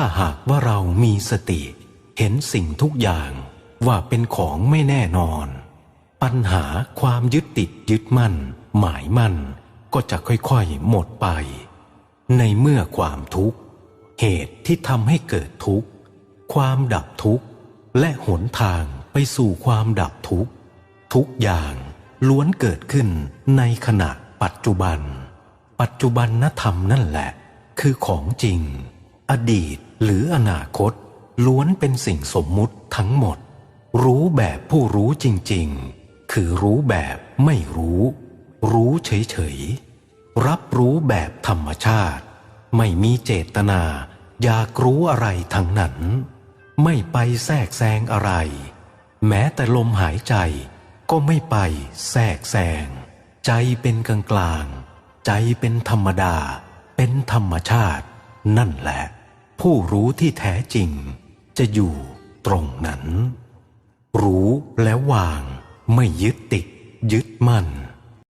ถ้าหากว่าเรามีสติ เห็นสิ่งทุกอย่างว่าเป็นของไม่แน่นอน ปัญหาความยึดติดยึดมั่น หมายมั่น ก็จะค่อยๆหมดไป ในเมื่อความทุกข์ เหตุที่ทำให้เกิดทุกข์ ความดับทุกข์ และหนทางไปสู่ความดับทุกข์ ทุกอย่างล้วนเกิดขึ้นในขณะปัจจุบัน ปัจจุบันนธรรมนั่นแหละ คือของจริง อดีตหรืออนาคต ล้วนเป็นสิ่งสมมุติทั้งหมด รู้แบบผู้รู้จริงๆ คือรู้แบบไม่รู้ รู้เฉยๆ รับรู้แบบธรรมชาติ ไม่มีเจตนา อยากรู้อะไรทั้งนั้น ไม่ไปแทรกแซงอะไร แม้แต่ลมหายใจก็ไม่ไปแทรกแซง ใจเป็นกลางกลางๆใจเป็นธรรมดา เป็นธรรมชาติ นั่นแหละ ผู้รู้ที่แท้จริง จะอยู่ตรงนั้น รู้แล้ววางไม่ยึดติดยึดมั่น